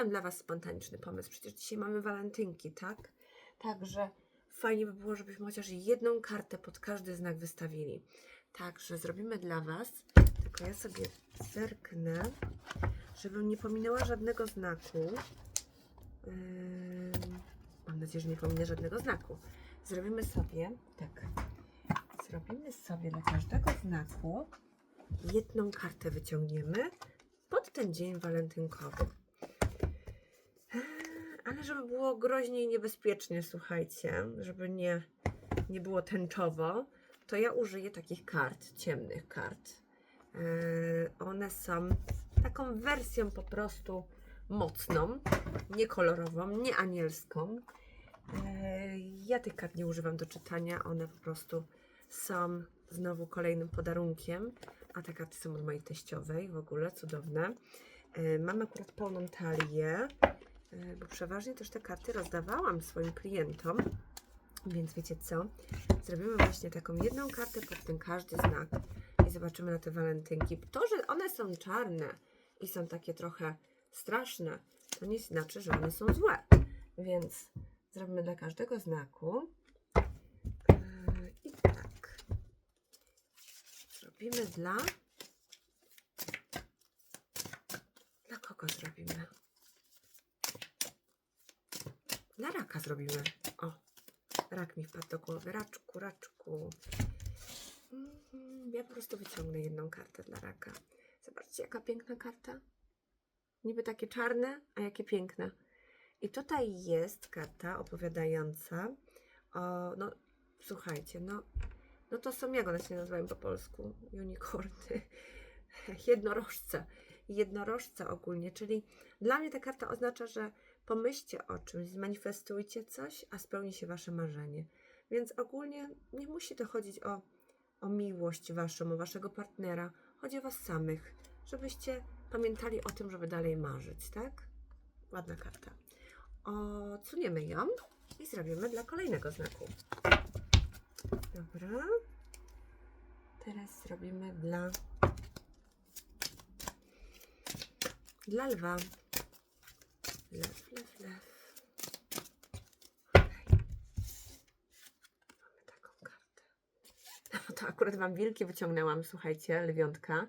mam dla Was spontaniczny pomysł. Przecież dzisiaj mamy walentynki, tak? Także fajnie by było, żebyśmy chociaż jedną kartę pod każdy znak wystawili. Także zrobimy dla Was. Tylko ja sobie zerknę, żebym nie pominęła żadnego znaku. Ym, mam nadzieję, że nie pominę żadnego znaku. Zrobimy sobie tak. Zrobimy sobie dla każdego znaku jedną kartę wyciągniemy pod ten dzień walentynkowy. Ale żeby było groźnie i niebezpiecznie, słuchajcie, żeby nie, nie było tęczowo, to ja użyję takich kart, ciemnych kart. Eee, One są taką wersją po prostu mocną, nie kolorową, nie anielską. Eee, Ja tych kart nie używam do czytania, one po prostu są znowu kolejnym podarunkiem, a te karty są od mojej teściowej, w ogóle cudowne. Eee, Mam akurat pełną talię, bo przeważnie też te karty rozdawałam swoim klientom, więc wiecie co? Zrobimy właśnie taką jedną kartę pod ten każdy znak i zobaczymy na te walentynki. To, że one są czarne i są takie trochę straszne, to nie znaczy, że one są złe. Więc zrobimy dla każdego znaku. Yy, I tak. Zrobimy dla. Dla kogo zrobimy? Dla raka zrobimy. O, rak mi wpadł do głowy. Raczku, raczku. Mhm, Ja po prostu wyciągnę jedną kartę dla raka. Zobaczcie, jaka piękna karta. Niby takie czarne, a jakie piękne. I tutaj jest karta opowiadająca o, no słuchajcie, no, no to są, jak one się nazywają po polsku? Unicorny. Jednorożce. Jednorożce ogólnie, czyli dla mnie ta karta oznacza, że pomyślcie o czymś, zmanifestujcie coś, a spełni się wasze marzenie. Więc ogólnie nie musi to chodzić o, o miłość waszą, o waszego partnera. Chodzi o was samych, żebyście pamiętali o tym, żeby dalej marzyć, tak? Ładna karta. Odsuniemy ją i zrobimy dla kolejnego znaku. Dobra. Teraz zrobimy dla dla lwa. Lew, lew, lew. Mamy taką kartę. No to akurat Wam wilki wyciągnęłam, słuchajcie, lwiątka.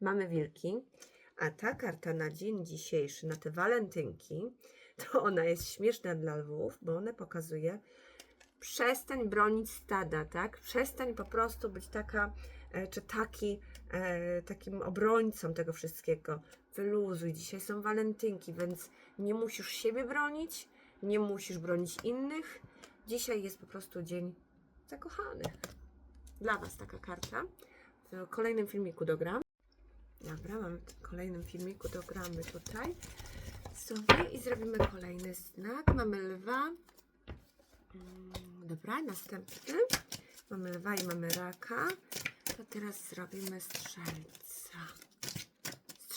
Mamy wilki. A ta karta na dzień dzisiejszy, na te walentynki, to ona jest śmieszna dla lwów, bo ona pokazuje przestań bronić stada, tak? Przestań po prostu być taka, e, czy taki, e, takim obrońcą tego wszystkiego. Wyluzuj, dzisiaj są walentynki, więc nie musisz siebie bronić, nie musisz bronić innych. Dzisiaj jest po prostu dzień zakochanych. Dla Was taka karta. W kolejnym filmiku dogram. Dobra, mamy w kolejnym filmiku dogramy tutaj sobie i zrobimy kolejny znak. Mamy lwa. Mm, Dobra, następny. Mamy lwa i mamy raka. To teraz zrobimy strzelca.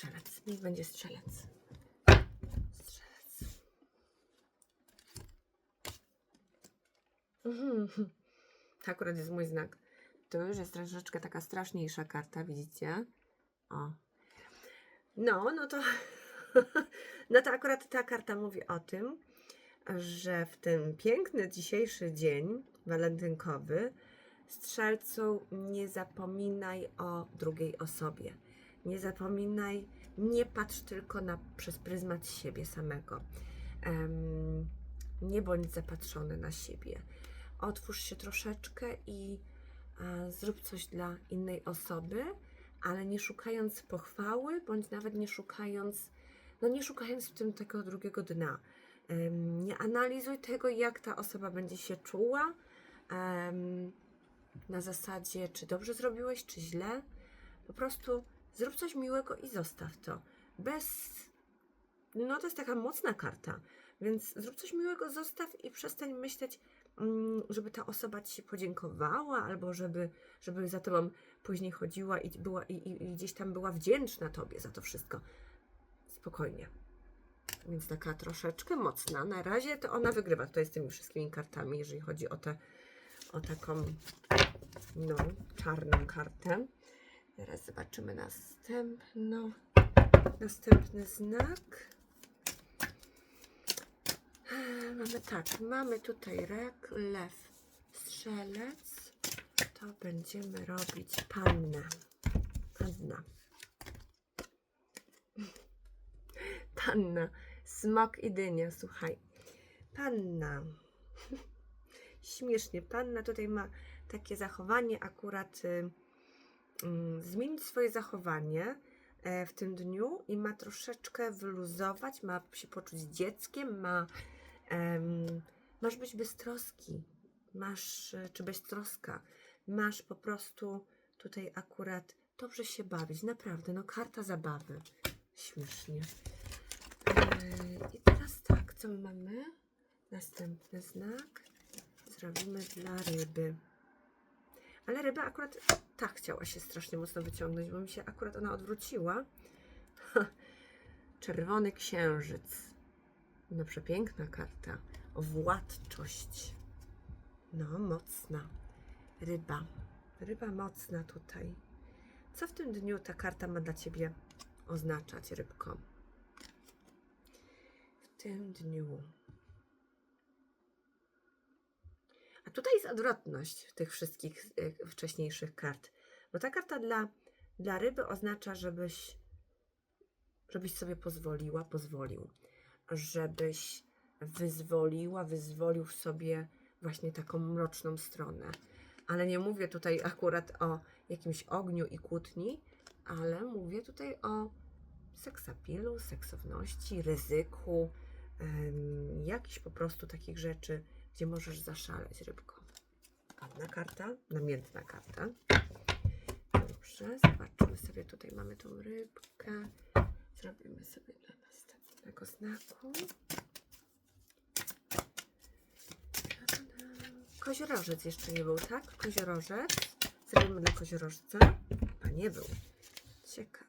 Strzelec. Niech będzie strzelec. Strzelec. Mhm. Akurat jest mój znak. To już jest troszeczkę taka straszniejsza karta, widzicie? O. No, no to. No to akurat ta karta mówi o tym, że w ten piękny dzisiejszy dzień walentynkowy strzelcu nie zapominaj o drugiej osobie. Nie zapominaj, nie patrz tylko na, przez pryzmat siebie samego. Em, nie bądź zapatrzony na siebie. Otwórz się troszeczkę i e, zrób coś dla innej osoby, ale nie szukając pochwały, bądź nawet nie szukając, no nie szukając w tym tego drugiego dna. Em, Nie analizuj tego, jak ta osoba będzie się czuła, em, na zasadzie, czy dobrze zrobiłeś, czy źle. Po prostu zrób coś miłego i zostaw to. Bez. No, to jest taka mocna karta, więc zrób coś miłego, zostaw i przestań myśleć, mm, żeby ta osoba ci się podziękowała, albo żeby, żeby za tobą później chodziła i, była, i, i, gdzieś tam była wdzięczna tobie za to wszystko. Spokojnie. Więc taka troszeczkę mocna. Na razie to ona wygrywa tutaj z tymi wszystkimi kartami, jeżeli chodzi o, te, o taką no, czarną kartę. Teraz zobaczymy następno, następny znak. E, Mamy tak, mamy tutaj rak, lew, strzelec. To będziemy robić pannę. Panna. Panna. Smok i dynia, słuchaj. Panna. Śmiesznie. Panna tutaj ma takie zachowanie akurat y, zmienić swoje zachowanie e, w tym dniu i ma troszeczkę wyluzować, ma się poczuć dzieckiem, ma em, masz być beztroski, masz, e, czy beztroska, masz po prostu tutaj akurat dobrze się bawić, naprawdę, no karta zabawy, śmiesznie. E, I teraz tak, co my mamy? Następny znak zrobimy dla ryby. Ale ryba akurat tak chciała się strasznie mocno wyciągnąć, bo mi się akurat ona odwróciła. Czerwony księżyc. No przepiękna karta. Władczość. No, mocna. Ryba. Ryba mocna tutaj. Co w tym dniu ta karta ma dla Ciebie oznaczać, rybko? W tym dniu. A tutaj jest odwrotność tych wszystkich y, wcześniejszych kart. Bo ta karta dla, dla ryby oznacza, żebyś, żebyś sobie pozwoliła, pozwolił. Żebyś wyzwoliła, wyzwolił w sobie właśnie taką mroczną stronę. Ale nie mówię tutaj akurat o jakimś ogniu i kłótni, ale mówię tutaj o seksapilu, seksowności, ryzyku, em, jakichś po prostu takich rzeczy, gdzie możesz zaszaleć rybko. Ładna karta, namiętna karta. Dobrze, zobaczmy sobie, tutaj mamy tą rybkę. Zrobimy sobie dla następnego znaku. Koziorożec jeszcze nie był, tak? Koziorożec. Zrobimy dla koziorożca. A nie był. Ciekawe.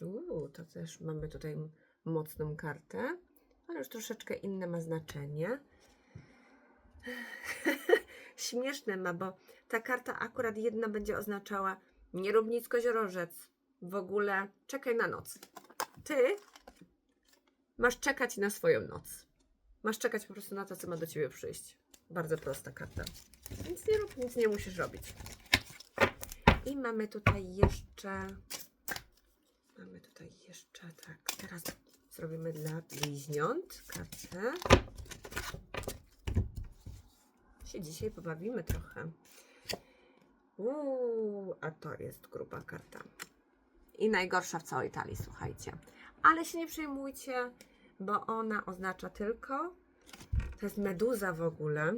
Uuu, to też mamy tutaj mocną kartę, ale już troszeczkę inne ma znaczenie. Śmieszne ma, bo ta karta akurat jedna będzie oznaczała nie rób koziorożec. W ogóle czekaj na noc. Ty masz czekać na swoją noc. Masz czekać po prostu na to, co ma do ciebie przyjść. Bardzo prosta karta. Nic nie rób, nic nie musisz robić. I mamy tutaj jeszcze. Mamy tutaj jeszcze, tak. Teraz zrobimy dla bliźniąt kartę. Się dzisiaj pobawimy trochę. Uuu, a to jest gruba karta. I najgorsza w całej talii, słuchajcie. Ale się nie przejmujcie, bo ona oznacza tylko. To jest meduza w ogóle.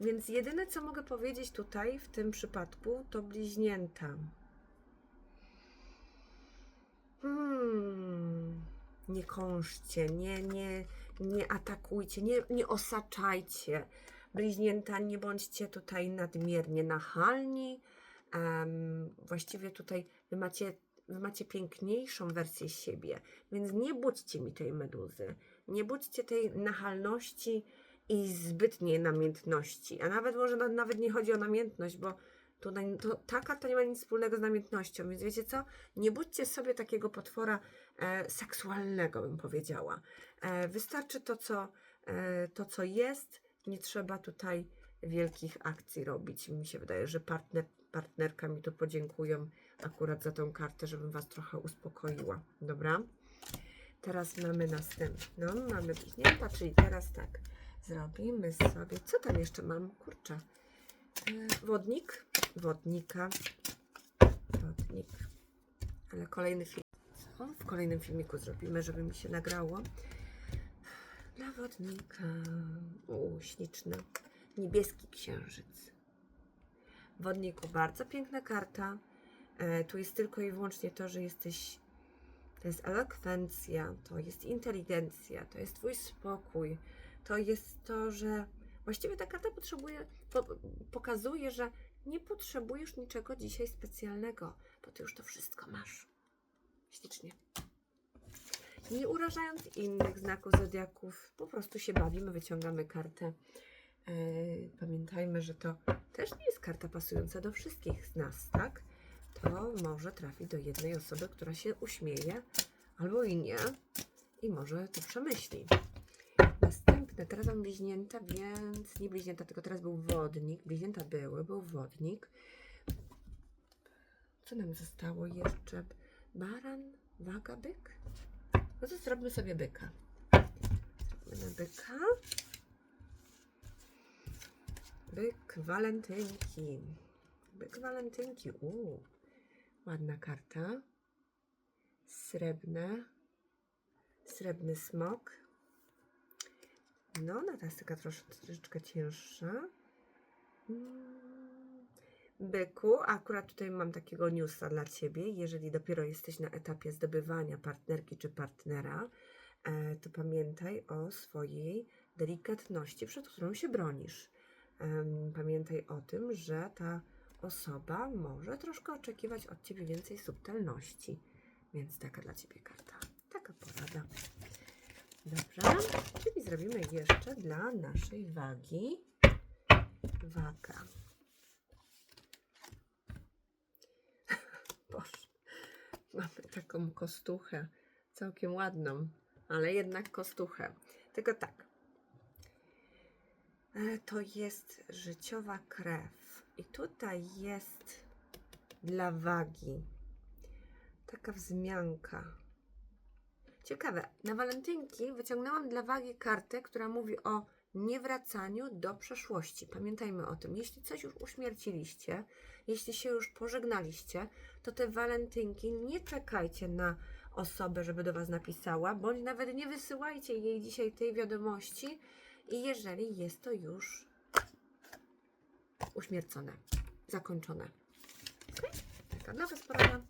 Więc jedyne, co mogę powiedzieć tutaj w tym przypadku, to bliźnięta. Hmm. Nie kążcie, nie, nie, nie atakujcie, nie, nie osaczajcie. Bliźnięta, nie bądźcie tutaj nadmiernie nachalni. Em, właściwie tutaj wy macie, wy macie piękniejszą wersję siebie, więc nie budźcie mi tej meduzy. Nie budźcie tej nachalności i zbytniej namiętności. A nawet może na- nawet nie chodzi o namiętność, bo to, karta nie ma nic wspólnego z namiętnością, więc wiecie co? Nie budźcie sobie takiego potwora seksualnego, bym powiedziała. E, wystarczy to co, e, to, co jest. Nie trzeba tutaj wielkich akcji robić. Mi się wydaje, że partner, partnerka mi to podziękują akurat za tą kartę, żebym Was trochę uspokoiła. Dobra? Teraz mamy następną. Mamy bliźnięta, czyli teraz tak. Zrobimy sobie. Co tam jeszcze mam? Kurczę. E, Wodnik. Wodnika. Wodnik. Ale kolejny film. W kolejnym filmiku zrobimy, żeby mi się nagrało. Dla wodnika. U, śliczny. Niebieski księżyc. Wodniku, bardzo piękna karta. E, tu jest tylko i wyłącznie to, że jesteś. To jest elokwencja, to jest inteligencja, to jest Twój spokój, to jest to, że właściwie ta karta potrzebuje, po, pokazuje, że nie potrzebujesz niczego dzisiaj specjalnego, bo Ty już to wszystko masz. Ślicznie. Nie urażając innych znaków zodiaków, po prostu się bawimy, wyciągamy kartę. E, Pamiętajmy, że to też nie jest karta pasująca do wszystkich z nas, tak? To może trafić do jednej osoby, która się uśmieje, albo i nie. I może to przemyśli. Następne, teraz mam bliźnięta, więc nie bliźnięta, tylko teraz był wodnik. Bliźnięta były, był wodnik. Co nam zostało jeszcze? Baran, waga, byk? No to zrobimy sobie byka. Zrobimy byka. Byk walentynki. Byk walentynki. Uuu, ładna karta. Srebrne. Srebrny smok. No, ona jest taka troszeczkę cięższa. Mm. Byku, akurat tutaj mam takiego newsa dla Ciebie. Jeżeli dopiero jesteś na etapie zdobywania partnerki czy partnera, e, to pamiętaj o swojej delikatności, przed którą się bronisz. Pamiętaj o tym, że ta osoba może troszkę oczekiwać od Ciebie więcej subtelności. Więc taka dla Ciebie karta. Taka porada. Dobra, czyli zrobimy jeszcze dla naszej wagi waga. Mamy taką kostuchę, całkiem ładną, ale jednak kostuchę. Tylko tak, e, to jest życiowa krew i tutaj jest dla wagi taka wzmianka. Ciekawe, na walentynki wyciągnęłam dla wagi kartę, która mówi o niewracaniu do przeszłości. Pamiętajmy o tym. Jeśli coś już uśmierciliście, jeśli się już pożegnaliście, to te walentynki nie czekajcie na osobę, żeby do Was napisała, bądź nawet nie wysyłajcie jej dzisiaj tej wiadomości, i jeżeli jest to już uśmiercone, zakończone. Taka dla Was porada.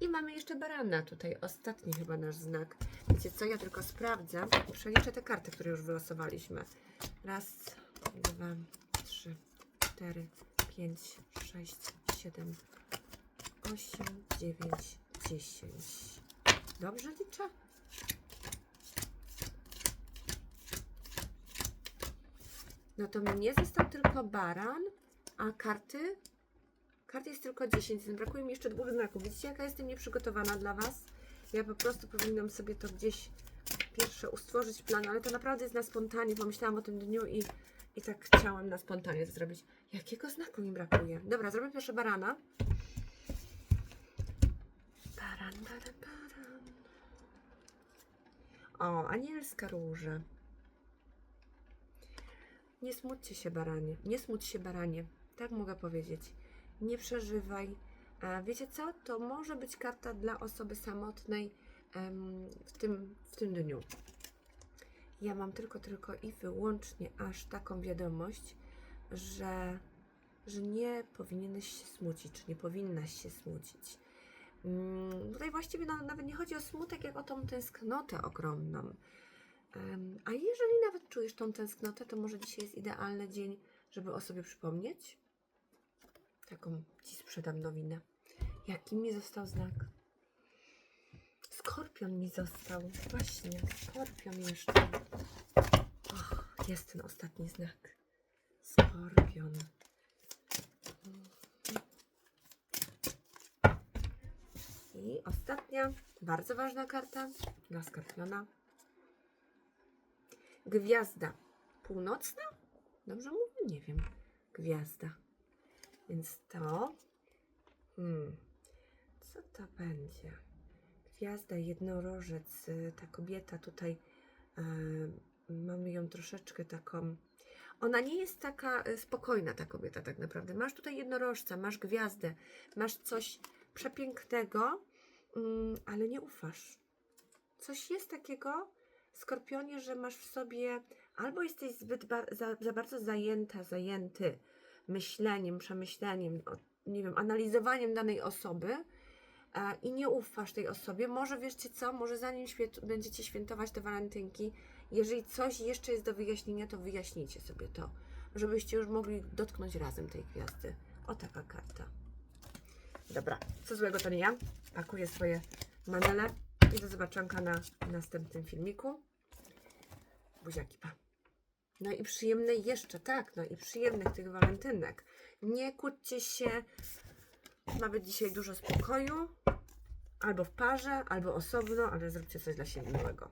I mamy jeszcze barana, tutaj ostatni chyba nasz znak. Wiecie co, ja tylko sprawdzę przeliczę te karty, które już wylosowaliśmy. Raz, dwa, trzy, cztery, pięć, sześć, siedem, osiem, dziewięć, dziesięć. Dobrze liczę? No to mnie został tylko baran, a karty Kart jest tylko 10, więc brakuje mi jeszcze dwóch znaków. Widzicie, jaka jestem nieprzygotowana dla Was? Ja po prostu powinnam sobie to gdzieś pierwsze ustworzyć plan, ale to naprawdę jest na spontanie. Pomyślałam o tym dniu i, i tak chciałam na spontanie to zrobić. Jakiego znaku mi brakuje? Dobra, zrobię pierwsze barana. Baran, baran, baran. O, anielska róża. Nie smućcie się, baranie. Nie smuć się, baranie. Tak mogę powiedzieć nie przeżywaj. Wiecie co? To może być karta dla osoby samotnej w, tym, w tym dniu. Ja mam tylko, tylko i wyłącznie aż taką wiadomość, że, że nie powinieneś się smucić, czy nie powinnaś się smucić. Mm, tutaj właściwie no, nawet nie chodzi o smutek, jak o tą tęsknotę ogromną. A jeżeli nawet czujesz tą tęsknotę, to może dzisiaj jest idealny dzień, żeby o sobie przypomnieć, Taką Ci sprzedam nowinę. Jaki mi został znak? Skorpion mi został. Właśnie, skorpion jeszcze. Och, jest ten ostatni znak. Skorpion. I ostatnia, bardzo ważna karta dla skorpiona. Gwiazda. Północna? Dobrze mówię? Nie wiem. Gwiazda. Więc to. Hmm. Co to będzie? Gwiazda, jednorożec, y, ta kobieta tutaj. Yy, mamy ją troszeczkę taką. Ona nie jest taka y, spokojna, ta kobieta, tak naprawdę. Masz tutaj jednorożca, masz gwiazdę, masz coś przepięknego, mm, ale nie ufasz. Coś jest takiego, skorpionie, że masz w sobie albo jesteś zbyt bar za, za bardzo zajęta, zajęty myśleniem, przemyśleniem, nie wiem, analizowaniem danej osoby i nie ufasz tej osobie, może wiecie co, może zanim będziecie świętować te walentynki, jeżeli coś jeszcze jest do wyjaśnienia, to wyjaśnijcie sobie to, żebyście już mogli dotknąć razem tej gwiazdy. O taka karta. Dobra, co złego to nie ja. Pakuję swoje manele i do zobaczonka na następnym filmiku. Buziaki, pa. No i przyjemnej jeszcze, tak, no i przyjemnych tych walentynek. Nie kłóćcie się, ma być dzisiaj dużo spokoju, Albo w parze, albo osobno, ale zróbcie coś dla siebie miłego.